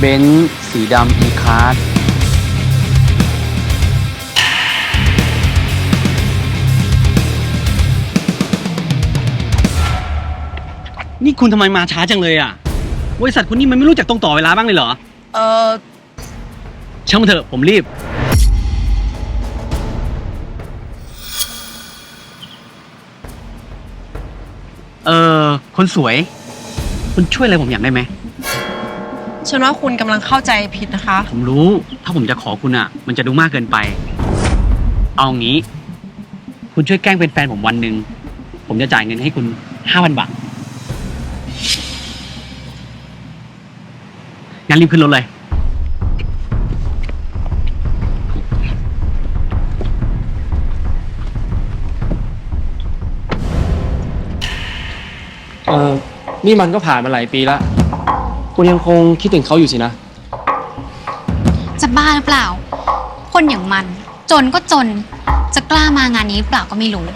เบนซ์สีดำอีคาร์ดนี่คุณทำไมมาช้าจังเลยอะ บริษัทคุณนี่มันไม่รู้จักตรงต่อเวลาบ้างเลยเหรอ เออช่างมันเถอะผมรีบ เออคนสวย คุณช่วยอะไรผมอย่างได้ไหม ฉันว่าคุณกำลังเข้าใจผิดนะคะ ผมรู้ ถ้าผมจะขอคุณอะ มันจะดูมากเกินไป เอางี้ คุณช่วยแกล้งเป็นแฟนผมวันหนึ่ง ผมจะจ่ายเงินให้คุณห้าพันบาท งั้นรีบขึ้นรถเลย เออ นี่มันก็ผ่านมาหลายปีละ คุณยังคงคิดถึงเขาอยู่สินะ จะบ้าหรือเปล่า คนอย่างมัน จนก็จน จะกล้ามางานนี้หรือเปล่าก็ไม่รู้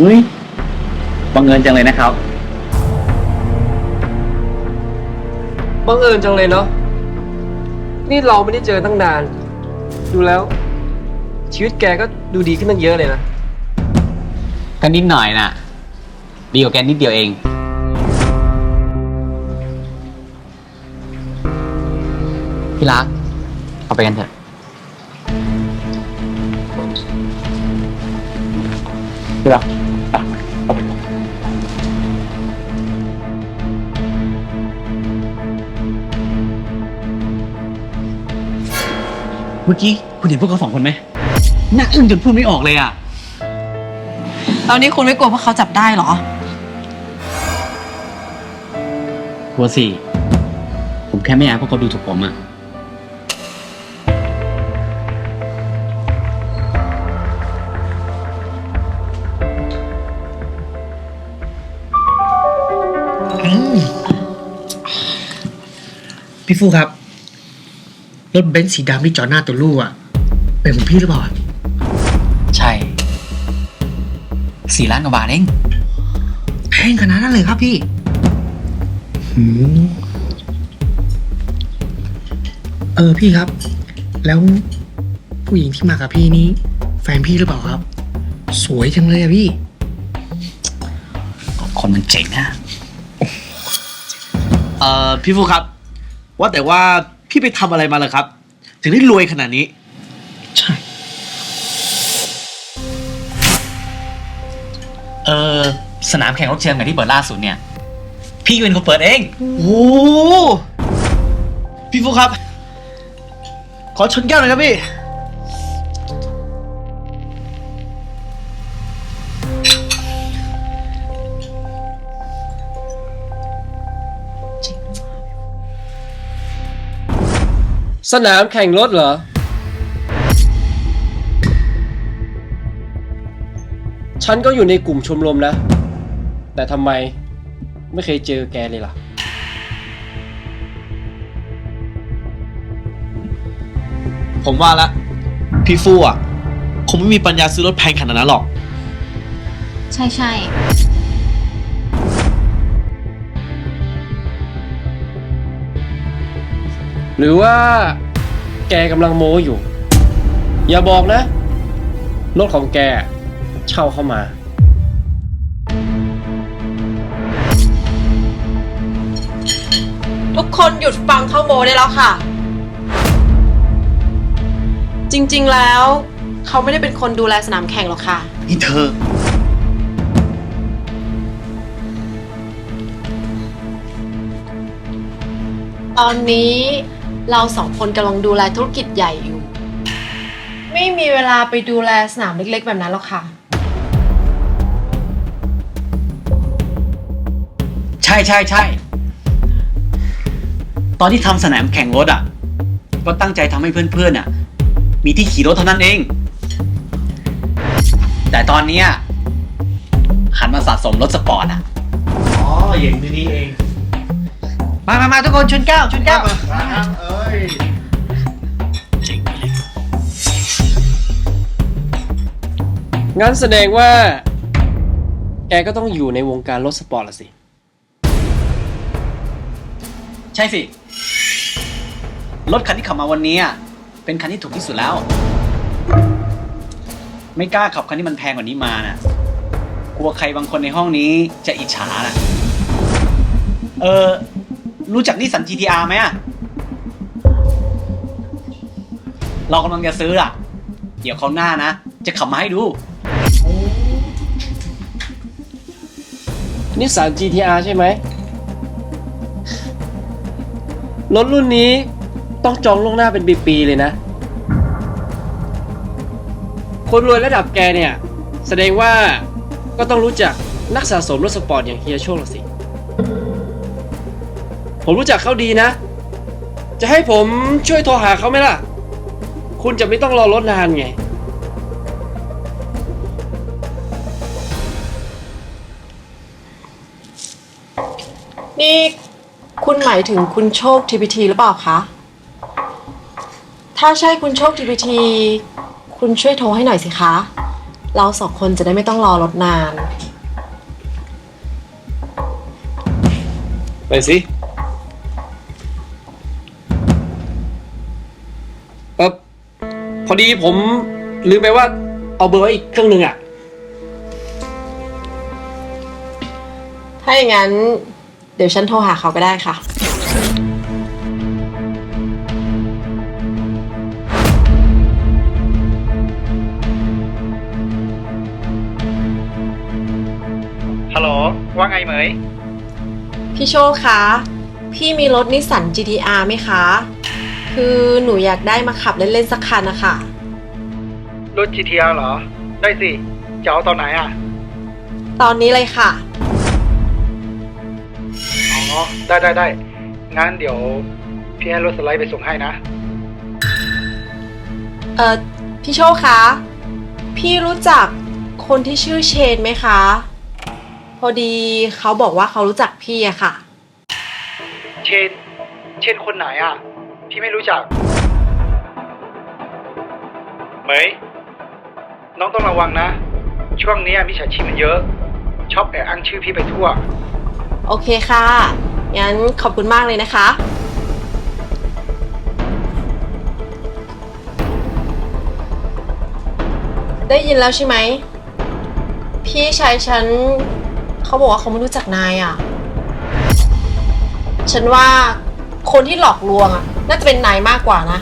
อุ้ยบังเอิญจังเลยนะครับ บังเอิญจังเลยเนาะ นี่เราไม่ได้เจอตั้งนาน ดูแล้ว ชีวิตแกก็ดูดีขึ้นตั้งเยอะเลยนะ กันนิดหน่อยน่ะ ดีกว่าแกนิดเดียวเอง พี่รัก เอาไปกันเถอะ พี่รัก มื่อกี้คุณเห็นพวกเขาสองคนไหมน่าอึ้งจนพูดไม่ออกเลยอะ ตอนนี้คุณไม่กลัวพวกเขาจับได้เหรอ กลัวสิ ผมแค่ไม่อยากให้พวกเขาดูถูกผมอะพี่ฟูครับ รถเบนซ์สีดำที่จอดหน้าตัวลูกอะเป็นของพี่หรือเปล่าใช่สี่ล้านกว่าบาทเองแพงขนาดนั้นเลยครับพี่หืมเออพี่ครับ แล้วผู้หญิงที่มากับพี่นี้ แฟนพี่หรือเปล่าครับ สวยจังเลยอะพี่ คนมันเจ๋งอะเอ่อพี่ฟูครับ ว่าแต่ว่า พี่ไปทำอะไรมาเหรอครับ ถึงได้รวยขนาดนี้ ใช่ เออสนามแข่งรถเชียงกับที่เปิดล่าสุดเนี่ย พี่เป็นคนเปิดเอง โอ้โหพี่ฟูครับ ขอชนแก้วหน่อยครับพี่ สนามแข่งรถเหรอ ฉันก็อยู่ในกลุ่มชมรมนะ แต่ทำไมไม่เคยเจอแกเลยล่ะ ผมว่าละ พี่ฟูอะ คงไม่มีปัญญาซื้อรถแพงขนาดนั้นหรอก ใช่ใช่หรือว่า แกกำลังโม้อยู่ อย่าบอกนะ รถของแกเช่าเข้ามา ทุกคนหยุดฟังเขาโมได้แล้วค่ะ จริงๆแล้ว เขาไม่ได้เป็นคนดูแลสนามแข่งหรอกค่ะ นี่เธอ ตอนนี้ เราสองคนกำลังดูแลธุรกิจใหญ่อยู่ ไม่มีเวลาไปดูแลสนามเล็กๆ แบบนั้นหรอกค่ะใใช่ใช่ใช่ ตอนที่ทำสนามแข่งรถอะ ก็ตั้งใจทำให้เพื่อนๆอะ มีที่ขี่รถเท่านั้นเอง แต่ตอนเนี้ยหันมาสะสมรถสปอร์ตอะ อ๋ออย่างนี้นี่เอง มามามาทุกคนชนแก้วชนแก้วเอ้ยงั้นแสดงว่า แกก็ต้องอยู่ในวงการรถสปอร์ตละสิ ใช่สิ รถคันที่ขับมาวันนี้อะเป็นคันที่ถูกที่สุดแล้ว ไม่กล้าขับคันที่มันแพงกว่านี้มาน่ะกลัวใครบางคนในห้องนี้จะอิจฉาน่ะ เออ รู้จักนิสสัน GTR ไหมอะเรากำลังจะซื้ออะเดี๋ยวเขาหน้านะ จะขับมาให้ดูนิสสัน GTR ใช่ไหม รถรุ่นนี้ต้องจองล่วงหน้าเป็นปีๆเลยนะ คนรวยระดับแกเนี่ย แสดงว่าก็ต้องรู้จักนักสะสมรถสปอร์ตอย่างเฮียโชคละสิ ผมรู้จักเขาดีนะ จะให้ผมช่วยโทรหาเขาไหมล่ะ คุณจะไม่ต้องรอรถนานไง นี่คุณหมายถึงคุณโชค TPT หรือเปล่าคะ ถ้าใช่คุณโชค TPT คุณช่วยโทรให้หน่อยสิคะ เราสองคนจะได้ไม่ต้องรอรถนาน ไปสิ พอดีผมลืมไปว่าเอาเบอร์ไว้อีกเครื่องหนึ่งอะ ถ้าอย่างนั้น เดี๋ยวฉันโทรหาเขาก็ได้ค่ะ ฮัลโหล ว่าไงเหมย พี่โชคคะ พี่มีรถนิสสัน GTR ไหมคะ คือหนูอยากได้มาขับเล่นๆสักคันนะคะรถ GTR เหรอ ได้สิ จะเอาตอนไหนอะ ตอนนี้เลยค่ะ อ๋อ ได้ได้ได้ งั้นเดี๋ยวพี่ให้รถสไลด์ไปส่งให้นะ เออพี่โชคคะ พี่รู้จักคนที่ชื่อเชนไหมคะ พอดีเขาบอกว่าเขารู้จักพี่อะค่ะ เชน เชนคนไหนอะ พี่ไม่รู้จัก เหมย น้องต้องระวังนะ ช่วงนี้มิจฉาชีพมันเยอะ ชอบแอบอ้างชื่อพี่ไปทั่ว โอเคค่ะ งั้นขอบคุณมากเลยนะคะ ได้ยินแล้วใช่ไหม พี่ชายฉันเขาบอกว่าเขาไม่รู้จักนายอะ ฉันว่าคนที่หลอกลวงอะ น่าจะเป็นนายมากกว่านะ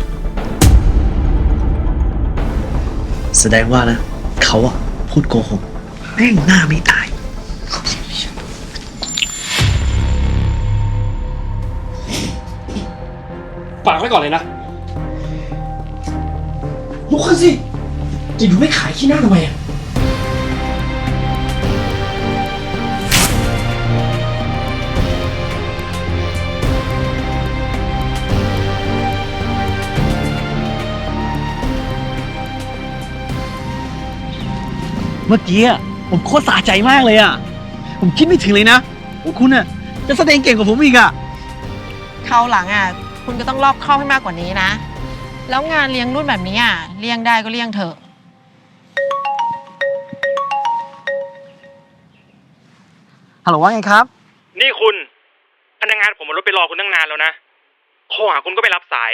แสดงว่านะ เขาอะพูดโกหกแม่งหน้าไม่ตายฝากไว้ก่อนเลยนะ ลุกขึ้นสิจะอยู่ไม่ขายขี้หน้าทำไมอะ เมื่อกี้อะผมโคตรสะใจมากเลยอะ ผมคิดไม่ถึงเลยนะว่าคุณอะจะแสดงเก่งกว่าผมอีกอะ คราวหลังอะ คุณก็ต้องรอบคอบให้มากกว่านี้นะ แล้วงานเลี้ยงรุ่นแบบนี้อะเลี้ยงได้ก็เลี้ยงเถอะ ฮัลโหลว่าไงครับ นี่คุณ พนักงานผมมารถไปรอคุณตั้งนานแล้วนะโทรหาคุณก็ไม่รับสาย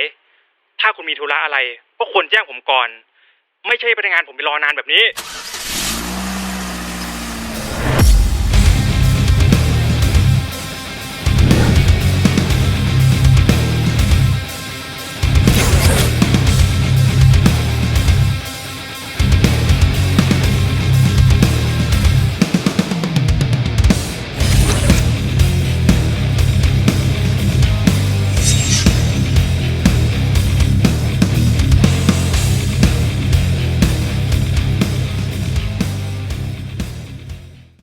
ถ้าคุณมีธุระอะไรก็ควรแจ้งผมก่อน ไม่ใช่พนักงานผมไปรอนานแบบนี้